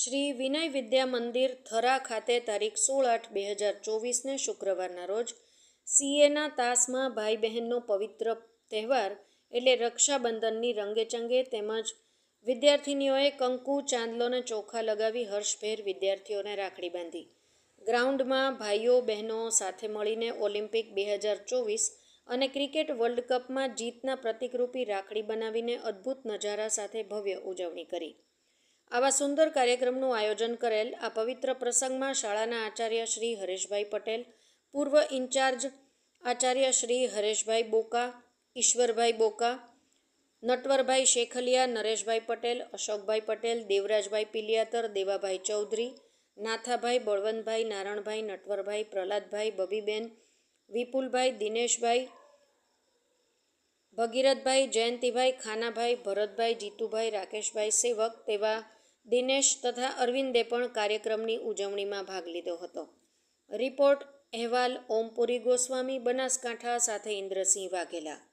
શ્રી વિનય વિદ્યા મંદિર થરા ખાતે તારીખ સોળ આઠ બે હજાર ચોવીસને શુક્રવારના રોજ સીએના તાસમાં ભાઈ બહેનનો પવિત્ર તહેવાર એટલે રક્ષાબંધનની રંગેચંગે તેમજ વિદ્યાર્થિનીઓએ કંકુ ચાંદલોને ચોખા લગાવી હર્ષભેર વિદ્યાર્થીઓને રાખડી બાંધી. ગ્રાઉન્ડમાં ભાઈઓ, બહેનો સાથે મળીને ઓલિમ્પિક બે હજાર ચોવીસ અને ક્રિકેટ વર્લ્ડ કપમાં જીતના પ્રતિકરૂપી રાખડી બનાવીને અદ્ભુત નજારા સાથે ભવ્ય ઉજવણી કરી. આવા સુંદર કાર્યક્રમનું આયોજન કરેલ આ પવિત્ર પ્રસંગમાં શાળાના આચાર્ય શ્રી હરેશભાઈ પટેલ, પૂર્વ ઇન્ચાર્જ આચાર્ય શ્રી હરેશભાઈ બોકા, ઈશ્વરભાઈ બોકા, નટવરભાઈ શેખલિયા, નરેશભાઈ પટેલ, અશોકભાઈ પટેલ, દેવરાજભાઈ પિલિયાતર, દેવાભાઈ ચૌધરી, નાથાભાઈ, બળવંતભાઈ, નારણભાઈ, નટવરભાઈ, પ્રહલાદભાઈ, બબીબેન, વિપુલભાઈ, દિનેશભાઈ, ભગીરથભાઈ, જયંતિભાઈ, ખાનાભાઈ, ભરતભાઈ, જીતુભાઈ, રાકેશભાઈ સેવક તેવા દિનેશ તથા અરવિંદે પણ કાર્યક્રમની ઉજવણીમાં ભાગ લીધો હતો. રિપોર્ટ અહેવાલ ઓમપુરી ગોસ્વામી, બનાસકાંઠા સાથે ઇન્દ્રસિંહ વાઘેલા.